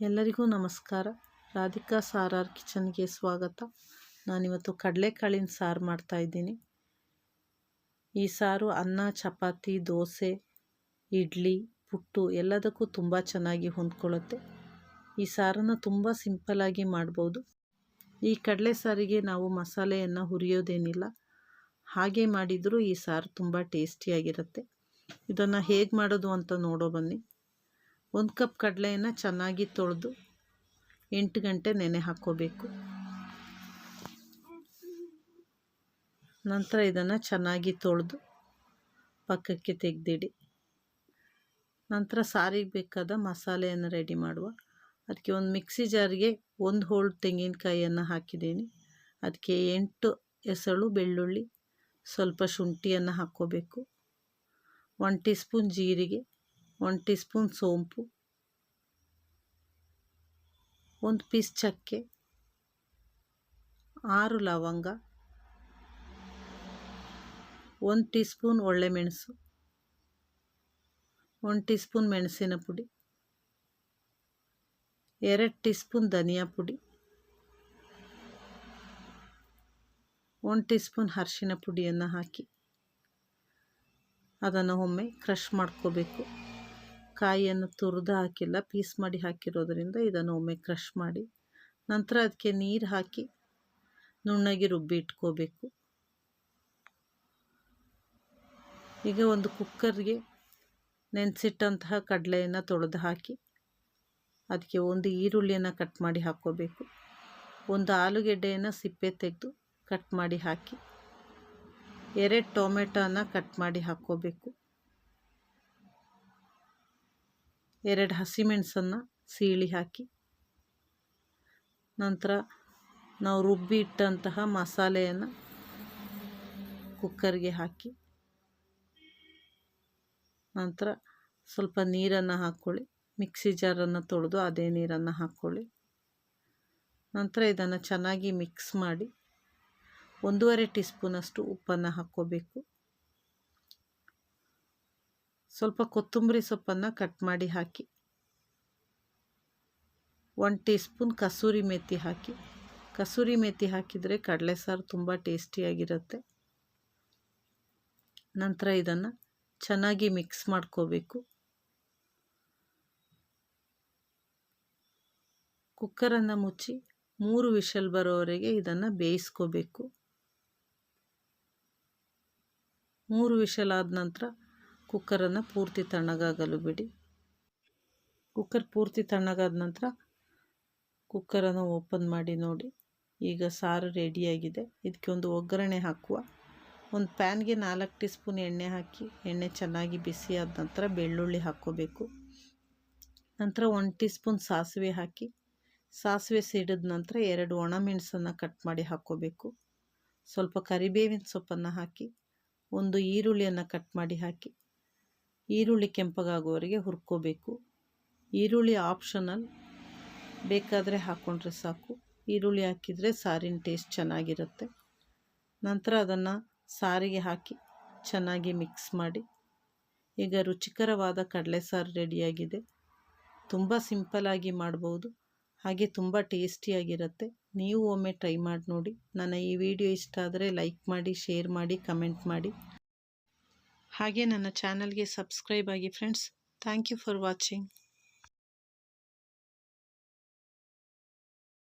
ಎಲ್ಲರಿಗೂ ನಮಸ್ಕಾರ. ರಾಧಿಕಾ ಸಾರಾರ್ ಕಿಚನ್ಗೆ ಸ್ವಾಗತ. ನಾನಿವತ್ತು ಕಡಲೆಕಾಳಿನ ಸಾರು ಮಾಡ್ತಾಯಿದ್ದೀನಿ ಈ ಸಾರು ಅನ್ನ, ಚಪಾತಿ, ದೋಸೆ, ಇಡ್ಲಿ, ಪುಟ್ಟು ಎಲ್ಲದಕ್ಕೂ ತುಂಬ ಚೆನ್ನಾಗಿ ಹೊಂದ್ಕೊಳ್ಳುತ್ತೆ. ಈ ಸಾರನ್ನು ತುಂಬ ಸಿಂಪಲ್ಲಾಗಿ ಮಾಡ್ಬೋದು. ಈ ಕಡಲೆ ಸಾರಿಗೆ ನಾವು ಮಸಾಲೆಯನ್ನು ಹುರಿಯೋದೇನಿಲ್ಲ. ಹಾಗೆ ಮಾಡಿದರೂ ಈ ಸಾರು ತುಂಬ ಟೇಸ್ಟಿಯಾಗಿರುತ್ತೆ ಇದನ್ನು ಹೇಗೆ ಮಾಡೋದು ಅಂತ ನೋಡೋ ಬನ್ನಿ. ಒಂದು ಕಪ್ ಕಡಲೆಯನ್ನು ಚೆನ್ನಾಗಿ ತೊಳೆದು ಎಂಟು ಗಂಟೆ ನೆನೆ ಹಾಕ್ಕೋಬೇಕು. ನಂತರ ಇದನ್ನು ಚೆನ್ನಾಗಿ ತೊಳೆದು ಪಕ್ಕಕ್ಕೆ ತೆಗೆದಿಡಿ. ನಂತರ ಸಾರಿಗೆ ಬೇಕಾದ ಮಸಾಲೆಯನ್ನು ರೆಡಿ ಮಾಡುವ. ಅದಕ್ಕೆ ಒಂದು ಮಿಕ್ಸಿ ಜಾರಿಗೆ ಒಂದು ಹೋಳು ತೆಂಗಿನಕಾಯಿಯನ್ನು ಹಾಕಿದ್ದೀನಿ. ಅದಕ್ಕೆ ಎಂಟು ಎಸಳು ಬೆಳ್ಳುಳ್ಳಿ, ಸ್ವಲ್ಪ ಶುಂಠಿಯನ್ನು ಹಾಕ್ಕೋಬೇಕು. ಒನ್ ಟೀ ಸ್ಪೂನ್ ಜೀರಿಗೆ ಒನ್ ಟೀ ಸ್ಪೂನ್ ಸೋಂಪು, ಒಂದು ಪೀಸ್ ಚಕ್ಕೆ, ಆರು ಲವಂಗ, ಒಂದು ಟೀ ಸ್ಪೂನ್ ಮೆಣಸು ಒಂದು ಟೀ ಸ್ಪೂನ್ ಮೆಣಸಿನ ಪುಡಿ, ಎರಡು ಟೀ ಸ್ಪೂನ್ ಧನಿಯಾ ಪುಡಿ, ಒಂದು ಟೀ ಸ್ಪೂನ್ ಅರಿಶಿನ ಪುಡಿಯನ್ನು ಹಾಕಿ ಅದನ್ನು ಒಮ್ಮೆ ಕ್ರಷ್ ಮಾಡ್ಕೋಬೇಕು. ಕಾಯಿಯನ್ನು ತುರಿದು ಹಾಕಿಲ್ಲ, ಪೀಸ್ ಮಾಡಿ ಹಾಕಿರೋದ್ರಿಂದ ಇದನ್ನು ಒಮ್ಮೆ ಕ್ರಷ್ ಮಾಡಿ, ನಂತರ ಅದಕ್ಕೆ ನೀರು ಹಾಕಿ ನುಣ್ಣಗೆ ರುಬ್ಬಿ ಇಟ್ಕೋಬೇಕು. ಈಗ ಒಂದು ಕುಕ್ಕರ್ಗೆ ನೆನೆಸಿಟ್ಟಂತಹ ಕಡಲೆಯನ್ನು ತೊಳೆದು ಹಾಕಿ, ಅದಕ್ಕೆ ಒಂದು ಈರುಳ್ಳಿಯನ್ನು ಕಟ್ ಮಾಡಿ ಹಾಕ್ಕೋಬೇಕು. ಒಂದು ಆಲೂಗೆಡ್ಡೆಯನ್ನು ಸಿಪ್ಪೆ ತೆಗೆದು ಕಟ್ ಮಾಡಿ ಹಾಕಿ, ಎರಡು ಟೊಮೆಟೋನ ಕಟ್ ಮಾಡಿ ಹಾಕ್ಕೋಬೇಕು. ಎರಡು ಹಸಿಮೆಣಸನ್ನು ಸೀಳಿ ಹಾಕಿ, ನಂತರ ನಾವು ರುಬ್ಬಿ ಇಟ್ಟಂತಹ ಮಸಾಲೆಯನ್ನು ಕುಕ್ಕರ್ಗೆ ಹಾಕಿ, ನಂತರ ಸ್ವಲ್ಪ ನೀರನ್ನು ಹಾಕ್ಕೊಳ್ಳಿ ಮಿಕ್ಸಿ ಜಾರನ್ನು ತೊಳೆದು ಅದೇ ನೀರನ್ನು ಹಾಕ್ಕೊಳ್ಳಿ ನಂತರ ಇದನ್ನು ಚೆನ್ನಾಗಿ ಮಿಕ್ಸ್ ಮಾಡಿ ಒಂದೂವರೆ ಟೀ ಸ್ಪೂನಷ್ಟು ಉಪ್ಪನ್ನು ಹಾಕ್ಕೋಬೇಕು. ಸ್ವಲ್ಪ ಕೊತ್ತಂಬರಿ ಸೊಪ್ಪನ್ನು ಕಟ್ ಮಾಡಿ ಹಾಕಿ. ಒನ್ ಟೀ ಸ್ಪೂನ್ ಕಸೂರಿ ಮೆತ್ತಿ ಹಾಕಿ. ಕಸೂರಿ ಮೇಥಿ ಹಾಕಿದರೆ ಕಡಲೆ ಸಾರು ತುಂಬ ಟೇಸ್ಟಿಯಾಗಿರುತ್ತೆ ನಂತರ ಇದನ್ನು ಚೆನ್ನಾಗಿ ಮಿಕ್ಸ್ ಮಾಡ್ಕೋಬೇಕು. ಕುಕ್ಕರನ್ನು ಮುಚ್ಚಿ ಮೂರು ವಿಷಲ್ ಬರೋವರೆಗೆ ಇದನ್ನು ಬೇಯಿಸ್ಕೋಬೇಕು. ಮೂರು ವಿಷಲ್ ಆದ ನಂತರ ಕುಕ್ಕರನ್ನು ಪೂರ್ತಿ ತಣ್ಣಗಾಗಲು ಬಿಡಿ. ಕುಕ್ಕರ್ ಪೂರ್ತಿ ತಣ್ಣಗಾದ ನಂತರ ಕುಕ್ಕರನ್ನು ಓಪನ್ ಮಾಡಿ ನೋಡಿ. ಈಗ ಸಾರು ರೆಡಿಯಾಗಿದೆ. ಇದಕ್ಕೆ ಒಂದು ಒಗ್ಗರಣೆ ಹಾಕುವ. ಒಂದು ಪ್ಯಾನ್ಗೆ ನಾಲ್ಕು ಟೀ ಸ್ಪೂನ್ ಎಣ್ಣೆ ಹಾಕಿ, ಎಣ್ಣೆ ಚೆನ್ನಾಗಿ ಬಿಸಿ ಆದ ನಂತರ ಬೆಳ್ಳುಳ್ಳಿ ಹಾಕ್ಕೋಬೇಕು. ನಂತರ ಒಂದು ಟೀ ಸ್ಪೂನ್ ಸಾಸಿವೆ ಹಾಕಿ, ಸಾಸಿವೆ ಸಿಡಿದ ನಂತರ ಎರಡು ಒಣಮೆಣಸನ್ನು ಕಟ್ ಮಾಡಿ ಹಾಕ್ಕೋಬೇಕು. ಸ್ವಲ್ಪ ಕರಿಬೇವಿನ ಸೊಪ್ಪನ್ನು ಹಾಕಿ, ಒಂದು ಈರುಳ್ಳಿಯನ್ನು ಕಟ್ ಮಾಡಿ ಹಾಕಿ ಈರುಳ್ಳಿ ಕೆಂಪಗಾಗುವವರೆಗೆ ಹುರ್ಕೋಬೇಕು. ಈರುಳ್ಳಿ ಆಪ್ಷನಲ್. ಬೇಕಾದರೆ ಹಾಕ್ಕೊಂಡ್ರೆ ಸಾಕು. ಈರುಳ್ಳಿ ಹಾಕಿದರೆ ಸಾರಿನ ಟೇಸ್ಟ್ ಚೆನ್ನಾಗಿರುತ್ತೆ. ನಂತರ ಅದನ್ನು ಸಾರಿಗೆ ಹಾಕಿ ಚೆನ್ನಾಗಿ ಮಿಕ್ಸ್ ಮಾಡಿ. ಈಗ ರುಚಿಕರವಾದ ಕಡಲೆ ಸಾರು ರೆಡಿಯಾಗಿದೆ. ತುಂಬ ಸಿಂಪಲಾಗಿ ಮಾಡ್ಬೋದು. ಹಾಗೆ ತುಂಬ ಟೇಸ್ಟಿಯಾಗಿರುತ್ತೆ. ನೀವು ಒಮ್ಮೆ ಟ್ರೈ ಮಾಡಿ ನೋಡಿ ನನ್ನ ಈ ವಿಡಿಯೋ ಇಷ್ಟ ಆದರೆ ಲೈಕ್ ಮಾಡಿ, ಶೇರ್ ಮಾಡಿ, ಕಮೆಂಟ್ ಮಾಡಿ. ಹಾಗೆ ನನ್ನ ಚಾನಲ್ಗೆ ಸಬ್ಸ್ಕ್ರೈಬ್ ಆಗಿ friends thank you for watching